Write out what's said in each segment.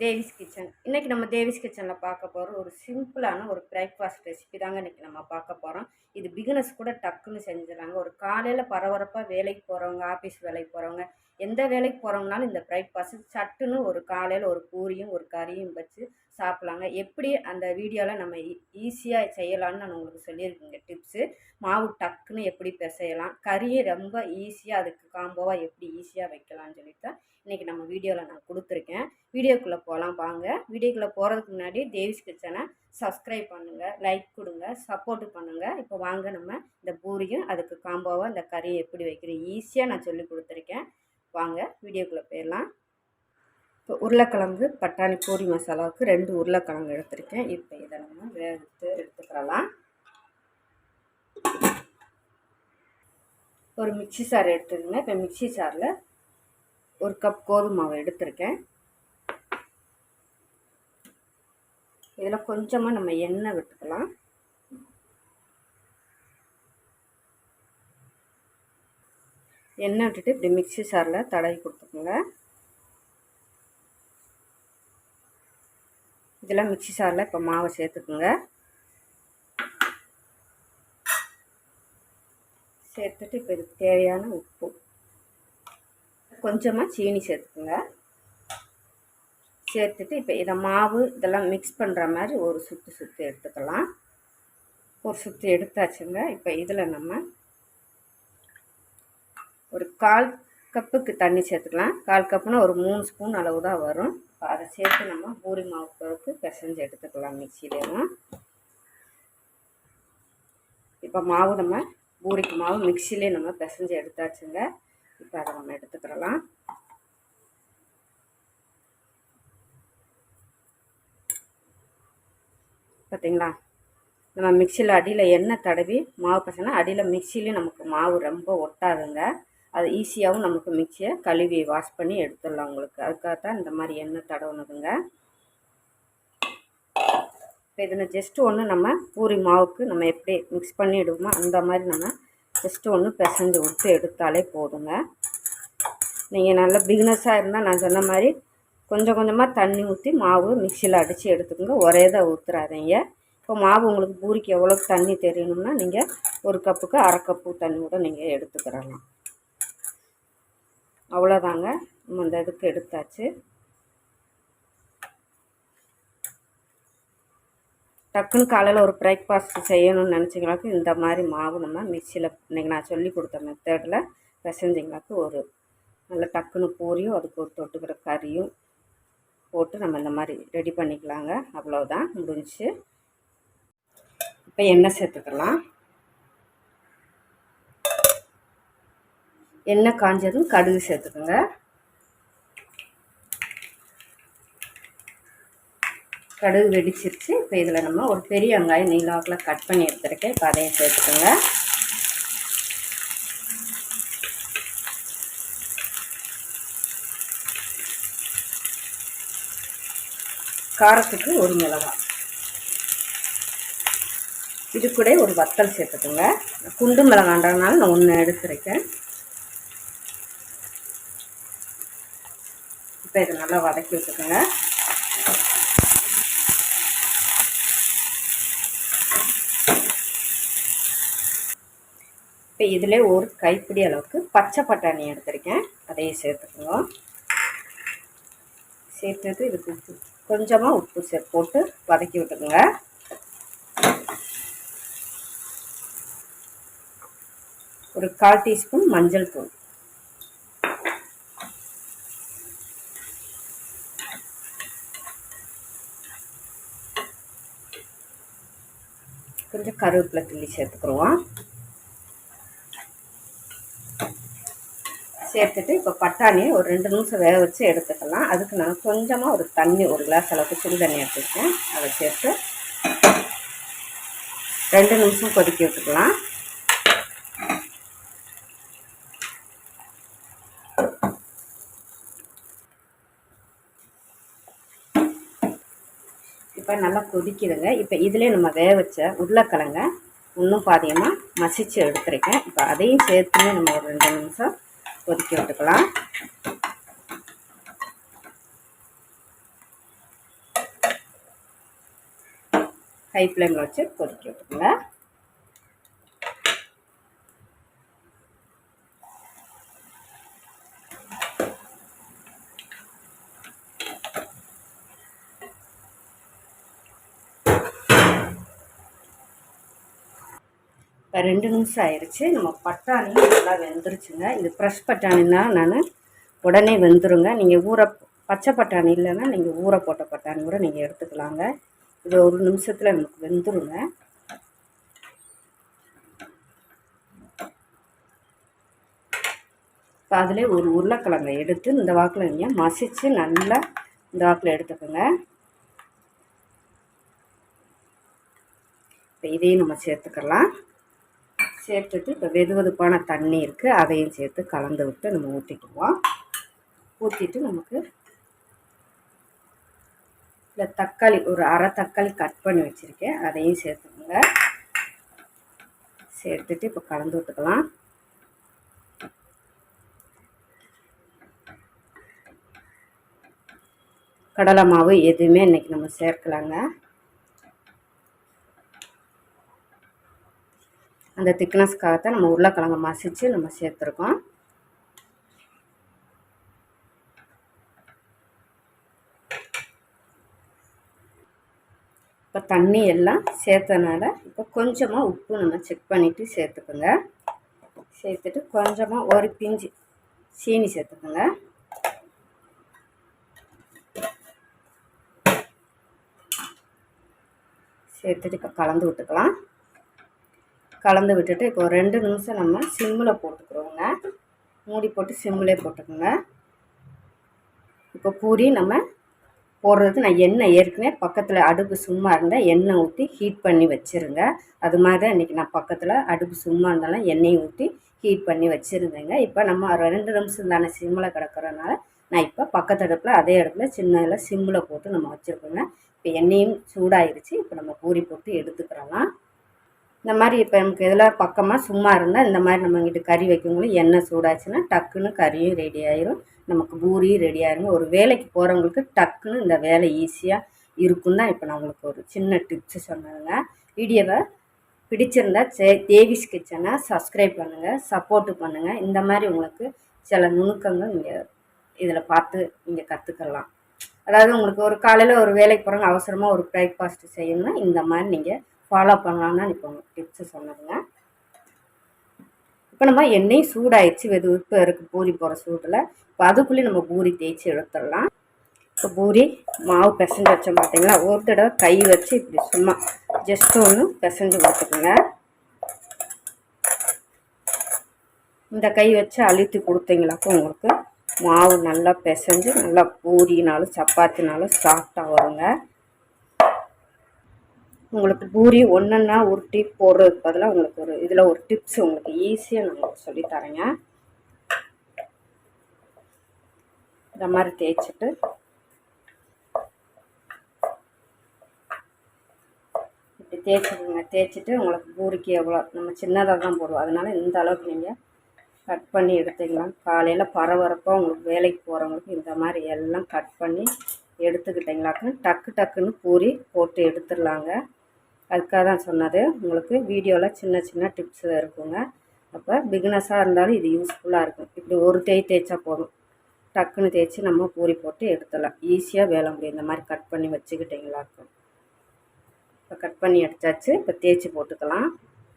Devi's kitchen இன்றைக்கி நம்ம தேவிஸ் கிச்சனில் பார்க்க போகிறோம் ஒரு சிம்பிளான ஒரு பிரேக்ஃபாஸ்ட் ரெசிபி தாங்க இன்றைக்கி நம்ம பார்க்க போகிறோம் இது பிகினஸ் கூட டக்குன்னு செஞ்சிடலாங்க. ஒரு காலையில் பரபரப்பாக வேலைக்கு போகிறவங்க ஆஃபீஸ் வேலைக்கு போகிறவங்க எந்த வேலைக்கு போகிறவங்கனாலும் இந்த பிரேக்ஃபாஸ்ட் சட்டுன்னு ஒரு காலையில் ஒரு பூரியும் ஒரு கறியும் வச்சு சாப்பிட்லாங்க. எப்படி அந்த வீடியோவில் நம்ம ஈஸியாக செய்யலாம்னு நான் உங்களுக்கு சொல்லியிருக்கேங்க. டிப்ஸு மாவு டக்குன்னு எப்படி பிசையலாம்? கறியை ரொம்ப ஈஸியாக அதுக்கு காம்போவாக எப்படி ஈஸியாக வைக்கலாம்னு சொல்லிட்டு தான் இன்றைக்கி நம்ம வீடியோவில் நான் கொடுத்துருக்கேன். வீடியோக்குள்ளே போகலாம் வாங்க. வீடியோக்குள்ளே போகிறதுக்கு முன்னாடி தேவிஸ் கிச்சனை சப்ஸ்கிரைப் பண்ணுங்கள் லைக் கொடுங்க சப்போர்ட் பண்ணுங்கள் இப்போ வாங்க நம்ம இந்த பூரியும் அதுக்கு காம்போவாக இந்த கறியை எப்படி வைக்கிறேன் ஈஸியாக நான் சொல்லி கொடுத்துருக்கேன். வாங்க வீடியோக்குள்ளே போயிடலாம். இப்போ உருளைக்கிழங்கு பட்டாணி பூரி மசாலாவுக்கு ரெண்டு உருளைக்கிழங்கு எடுத்திருக்கேன். இப்போ இதை நம்ம வேகத்து எடுத்துக்கிறலாம். ஒரு மிக்சி சார் எடுத்துக்கங்க. இப்போ மிக்சி சாரில் ஒரு கப் கோதுமை மாவு எடுத்திருக்கேன். இதில் கொஞ்சமாக நம்ம எண்ணெய் விட்டுக்கலாம். எண்ணெய் விட்டுட்டு இப்படி மிக்சி சாரில் தடவி கொடுத்துக்கோங்க. இதெல்லாம் மிக்சி சாரில் இப்போ மாவை சேர்த்துக்குங்க. சேர்த்துட்டு இப்போ இதுக்கு தேவையான உப்பு. கொஞ்சமாக சீனி சேர்த்துக்குங்க. சேர்த்துட்டு இப்போ இதை மாவு இதெல்லாம் மிக்ஸ் பண்ணுற மாதிரி ஒரு சுற்று சுற்றி எடுத்துக்கலாம். ஒரு சுற்று எடுத்தாச்சுங்க. இப்போ இதில் நம்ம ஒரு கால் கப்புக்கு தண்ணி சேர்த்துக்கலாம். கால் கப்புனா ஒரு மூணு ஸ்பூன் அளவு தான் வரும். இப்போ அதை சேர்த்து நம்ம பூரி மாவு பருப்பு பிசைஞ்சு எடுத்துக்கலாம் மிக்சிலேயும் இப்போ மாவு நம்ம பூரிக்கு மாவு மிக்சிலே நம்ம பிசைஞ்சு எடுத்தாச்சுங்க. இப்போ அதை நம்ம எடுத்துக்கிறலாம். பார்த்தீங்களா? நம்ம மிக்சியில் அடியில் எண்ணெய் தடவி மாவு பசங்க அடியில் மிக்சிலையும் நமக்கு மாவு ரொம்ப ஒட்டாதுங்க. அது ஈஸியாகவும் நமக்கு மிக்சியை கழுவி வாஷ் பண்ணி எடுத்துடலாம் உங்களுக்கு. அதுக்காக தான் இந்த மாதிரி எண்ணெய் தடவுனதுங்க. இப்போ இதில் ஜஸ்ட்டு ஒன்று நம்ம பூரி மாவுக்கு நம்ம எப்படி மிக்ஸ் பண்ணிவிடுவோமோ அந்த மாதிரி நம்ம ஜஸ்ட்டு ஒன்று பிசைஞ்சு விட்டு எடுத்தாலே போதுங்க. நீங்கள் நல்ல பிகினஸாக இருந்தால் நான் சொன்ன மாதிரி கொஞ்சம் கொஞ்சமாக தண்ணி ஊற்றி மாவு மிக்சியில் அடித்து எடுத்துக்கோங்க. ஒரே தான் ஊற்றுறாதீங்க இப்போ மாவு உங்களுக்கு பூரிக்கு எவ்வளோ தண்ணி தெரியணும்னா நீங்கள் ஒரு கப்புக்கு அரை கப்பு தண்ணி கூட நீங்கள் எடுத்துக்கிறலாம் அவ்வளோதாங்க. நம்ம இந்த இதுக்கு எடுத்தாச்சு. டக்குன்னு காலையில் ஒரு பிரேக்ஃபாஸ்ட் செய்யணும்னு நினச்சிங்களாக்கு இந்த மாதிரி மாவு நம்ம மிக்சியில் இன்றைக்கி நான் சொல்லி கொடுத்த மெத்தடில் பிசைஞ்சிங்களாக்கு ஒரு நல்ல டக்குன்னு பூரியும் அதுக்கு ஒரு தொட்டுக்கிற கறியும் போட்டு நம்ம இந்த மாதிரி ரெடி பண்ணிக்கலாங்க. அவ்வளோதான் முடிஞ்சு இப்போ எண்ணெய் சேர்த்துக்கலாம். எண்ணெய் காஞ்சதும் கடுகு சேர்த்துக்கோங்க. கடுகு வெடிச்சிருச்சு. இப்போ இதில் நம்ம ஒரு பெரிய வெங்காயம் நீளாக்கில் கட் பண்ணி எடுத்துருக்கேன். இப்போ அதையும் சேர்த்துக்கோங்க. காரத்துக்கு ஒரு மிளகாய் இது கூட ஒரு வத்தல் சேர்த்துக்கோங்க. குண்டு மிளகான்றதுனால நான் ஒன்று எடுத்துருக்கேன். இப்போ இதை நல்லா வதக்கி விட்டுக்கோங்க. இப்போ இதில் ஒரு கைப்பிடி அளவுக்கு பச்சை பட்டாணி எடுத்திருக்கேன். அதையும் சேர்த்துக்கோங்க. சேர்த்துட்டு இதுக்கு உப்பு கொஞ்சமாக உப்பு சே போட்டு வதக்கி விட்டுக்குங்க. ஒரு கால் டீஸ்பூன் மஞ்சள் தூள். கொஞ்சம் கருவேப்பிலை கிள்ளி சேர்த்துக்குருவோம் சேர்த்துட்டு இப்போ பட்டாணியை ஒரு ரெண்டு நிமிஷம் வேக வச்சு எடுத்துக்கலாம். அதுக்கு நான் கொஞ்சமாக ஒரு தண்ணி ஒரு கிளாஸ் அளவுக்கு சுடு தண்ணி எடுத்துருக்கேன் அதை சேர்த்து ரெண்டு நிமிஷம் கொதிக்க விட்டுக்கலாம். இப்போ நல்லா கொதிக்குதுங்க. இப்போ இதிலே நம்ம வேக வச்ச உருளைக்கிழங்க இன்னும் பாதியமாக மசித்து எடுத்துருக்கேன். இப்போ அதையும் சேர்த்துமே நம்ம ஒரு ரெண்டு நிமிஷம் கொதிக்க விட்டுக்கலாம். ஹை ஃப்ளேமில் வச்சு கொதிக்க விட்டுக்கலாம் இப்போ ரெண்டு நிமிஷம் ஆயிடுச்சு நம்ம பட்டாணியும் நல்லா வெந்துருச்சுங்க. இது ஃப்ரெஷ் பட்டாணின்னா நான் உடனே வெந்துருங்க. நீங்கள் ஊற பச்சை பட்டாணி இல்லைன்னா நீங்கள் ஊற போட்ட பட்டாணி கூட நீங்கள் எடுத்துக்கலாங்க. இது ஒரு நிமிஷத்தில் நமக்கு வெந்துருங்க. இப்போ அதிலே ஒரு உருளைக்கிழங்கை எடுத்து இந்த வாக்கில் நீங்கள் மசித்து நல்லா இந்த வாக்கில் எடுத்துக்கோங்க. இப்போ இதையும் நம்ம சேர்த்துக்கலாம். சேர்த்துட்டு இப்போ வெது வெதுப்பான தண்ணி இருக்குது அதையும் சேர்த்து கலந்து விட்டு நம்ம ஊற்றிக்குவோம் ஊற்றிட்டு நமக்கு இல்லை தக்காளி ஒரு அரை தக்காளி கட் பண்ணி வச்சுருக்கேன். அதையும் சேர்த்துக்கோங்க. சேர்த்துட்டு இப்போ கலந்து விட்டுக்கலாம். கடலை மாவு எதுவுமே இன்றைக்கி நம்ம சேர்க்கலாங்க. அந்த திக்னஸ்க்காகத்தான் நம்ம உருளைக்கிழங்கு மசித்து நம்ம சேர்த்துருக்கோம். இப்போ தண்ணி எல்லாம் சேர்த்தனால இப்போ கொஞ்சமாக உப்பு நம்ம செக் பண்ணிவிட்டு சேர்த்துக்கோங்க. சேர்த்துட்டு கொஞ்சமாக ஒரு பிஞ்சு சீனி சேர்த்துக்கோங்க. சேர்த்துட்டு இப்போ கலந்து விட்டுக்கலாம். கலந்து விட்டுட்டு இப்போ ரெண்டு நிமிஷம் நம்ம சிம்மில் போட்டுக்கிறோங்க. மூடி போட்டு சிம்மிலே போட்டுக்கோங்க. இப்போ பூரி நம்ம போடுறதுக்கு நான் எண்ணெய் ஏற்கனவே பக்கத்தில் அடுப்பு சும்மா இருந்தால் எண்ணெய் ஊற்றி ஹீட் பண்ணி வச்சுருங்க. அது மாதிரி தான் இன்றைக்கி நான் பக்கத்தில் அடுப்பு சும்மா இருந்தாலும் எண்ணெய் ஊற்றி ஹீட் பண்ணி வச்சுருந்தேங்க. இப்போ நம்ம ரெண்டு நிமிஷம் தானே சிம்மில் கிடக்கிறனால நான் இப்போ பக்கத்து அடுப்பில் அதே இடத்துல சின்னதில் சிம்மில் போட்டு நம்ம வச்சுருக்கோங்க. இப்போ எண்ணெயும் சூடாயிருச்சு. இப்போ நம்ம பூரி போட்டு எடுத்துக்கிறலாம். இந்த மாதிரி இப்போ நமக்கு இதெல்லாம் பக்கமாக சும்மா இருந்தால் இந்த மாதிரி நம்ம இங்கிட்டு கறி வைக்கவங்களும் எண்ணெய் சூடாச்சுன்னா டக்குன்னு கறியும் ரெடி ஆயிரும். நமக்கு பூரியும் ரெடி ஆயிரும் ஒரு வேலைக்கு போகிறவங்களுக்கு டக்குன்னு இந்த வேலை ஈஸியாக இருக்கும் தான் இப்போ நான் உங்களுக்கு ஒரு சின்ன டிப்ஸு சொன்னேங்க. வீடியோவை பிடிச்சிருந்தா சே தேவிஸ் கிச்சனை சப்ஸ்கிரைப் பண்ணுங்கள் சப்போர்ட்டு பண்ணுங்கள் இந்த மாதிரி உங்களுக்கு சில நுணுக்கங்கள் நீங்கள் இதில் பார்த்து நீங்கள் கற்றுக்கலாம் அதாவது உங்களுக்கு ஒரு காலையில் ஒரு வேலைக்கு போகிறவங்க அவசரமாக ஒரு பிரேக்ஃபாஸ்ட்டு செய்யணும்னா இந்த மாதிரி நீங்கள் ஃபாலோ பண்ணலான்னு இப்போ உங்களுக்கு டிப்ஸு சொன்னதுங்க. இப்போ நம்ம எண்ணெய் சூடாயிடுச்சு வெது இப்போ இருக்குது பூரி போகிற சூட்டில் இப்போ அதுக்குள்ளேயே நம்ம பூரி தேய்ச்சி எடுத்துடலாம். இப்போ பூரி மாவு பிசைஞ்சு வச்சோம் பார்த்தீங்களா? ஒரு தடவை கை வச்சு இப்படி சும்மா ஜஸ்ட் ஒன்று பிசைஞ்சு கொடுத்துக்குங்க. இந்த கை வச்சு அழுத்தி கொடுத்தீங்களாக்கும் உங்களுக்கு மாவு நல்லா பிசைஞ்சு நல்லா பூரினாலும் சப்பாத்தினாலும் சாஃப்டாக வருங்க. உங்களுக்கு பூரி ஒன்றா உருட்டி போடுறதுக்கு பதிலாக உங்களுக்கு ஒரு இதில் ஒரு டிப்ஸ் உங்களுக்கு ஈஸியாக நான் சொல்லித்தரேங்க இந்த மாதிரி தேய்ச்சிட்டு இப்படி தேய்ச்சிக்கோங்க. தேய்ச்சிட்டு உங்களுக்கு பூரிக்கு எவ்வளோ நம்ம சின்னதாக தான் போடுவோம். அதனால் இந்த அளவுக்கு நீங்கள் கட் பண்ணி எடுத்துக்கலாம். காலையில் பரபரப்பாக உங்களுக்கு வேலைக்கு போகிறவங்களுக்கு இந்த மாதிரி எல்லாம் கட் பண்ணி எடுத்துக்கிட்டிங்களாக்க டக்கு டக்குன்னு பூரி போட்டு எடுத்துடலாங்க. அதுக்காக தான் சொன்னது உங்களுக்கு வீடியோவில் சின்ன சின்ன டிப்ஸ் இருக்குங்க. அப்போ பிகினஸாக இருந்தாலும் இது யூஸ்ஃபுல்லாக இருக்கும். இப்படி ஒரு தேய் தேய்ச்சா போதும். டக்குன்னு தேய்ச்சி நம்ம பூரி போட்டு எடுத்துடலாம். ஈஸியாக வேலை முடியும். இந்த மாதிரி கட் பண்ணி வச்சுக்கிட்டிங்களாக்கும் இப்போ கட் பண்ணி எடுத்தாச்சு. இப்போ தேய்ச்சி போட்டுக்கலாம்.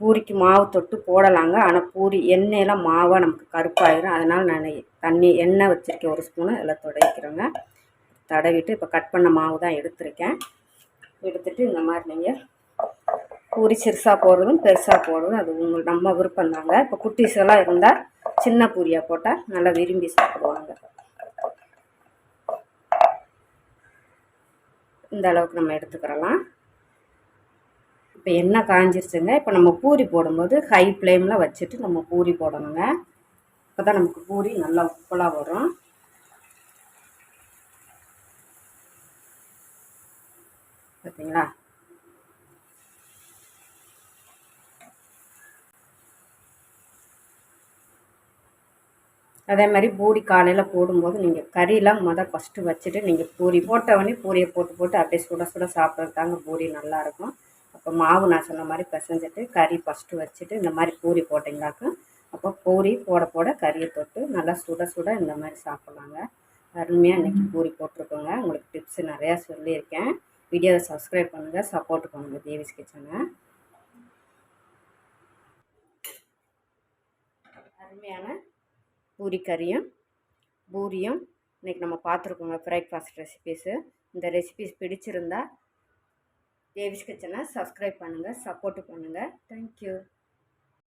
பூரிக்கு மாவு தொட்டு போடலாங்க. ஆனால் பூரி எண்ணெயெல்லாம் மாவாக நமக்கு கருப்பாயிரும். அதனால் நான் தண்ணி எண்ணெய் வச்சுருக்கேன். ஒரு ஸ்பூனு. அதில் துடைக்கிறேங்க. தடவிட்டு இப்போ கட் பண்ண மாவு தான் எடுத்திருக்கேன். எடுத்துகிட்டு இந்த மாதிரி நீங்கள் பூரி சிறுசாக போடுறதும் பெருசாக போடுறதும் அது உங்கள் நம்ம விருப்பம் தாங்க இப்போ குட்டீஸ் எல்லாம் இருந்தால் சின்ன பூரியாக போட்டால் நல்லா விரும்பி சாப்பிடுவாங்க. இந்த அளவுக்கு நம்ம எடுத்துக்கிறலாம். இப்போ எண்ணெய் காஞ்சிருச்சுங்க. இப்போ நம்ம பூரி போடும்போது ஹை ஃப்ளேமில் வச்சுட்டு நம்ம பூரி போடணுங்க. இப்போ தான் நமக்கு பூரி நல்லா உப்பலாக வரும். பார்த்தீங்களா அதே மாதிரி பூரி காலையில் போடும்போது நீங்கள் கறியெலாம் மொதல் ஃபஸ்ட்டு வச்சுட்டு நீங்கள் பூரி போட்டவொடனே பூரியை போட்டு போட்டு அப்படியே சுட சுட சாப்பிட்றது தாங்க பூரி நல்லாயிருக்கும். அப்போ மாவு நான் சொன்ன மாதிரி பிசைஞ்சிட்டு கறி ஃபஸ்ட்டு வச்சுட்டு இந்த மாதிரி பூரி போட்டிங்களாக்கும் அப்போ பூரி போட போட கறியை தொட்டு நல்லா சுட சுட இந்த மாதிரி சாப்பிட்லாங்க. அருமையாக இன்றைக்கி பூரி போட்டிருக்கோங்க. உங்களுக்கு டிப்ஸ் நிறையா சொல்லியிருக்கேன். வீடியோவை சப்ஸ்கிரைப் பண்ணுங்கள் சப்போர்ட் பண்ணுங்கள் தேவிஸ் கிச்சனை. அருமையான பூரி கறியும் பூரியும் இன்றைக்கி நம்ம பார்த்துருக்கோங்க பிரேக்ஃபாஸ்ட் ரெசிபீஸு இந்த ரெசிபீஸ் பிடிச்சிருந்தா தேவிஸ் கிச்சனை சப்ஸ்கிரைப் பண்ணுங்கள் சப்போர்ட்டு பண்ணுங்கள் தேங்க்யூ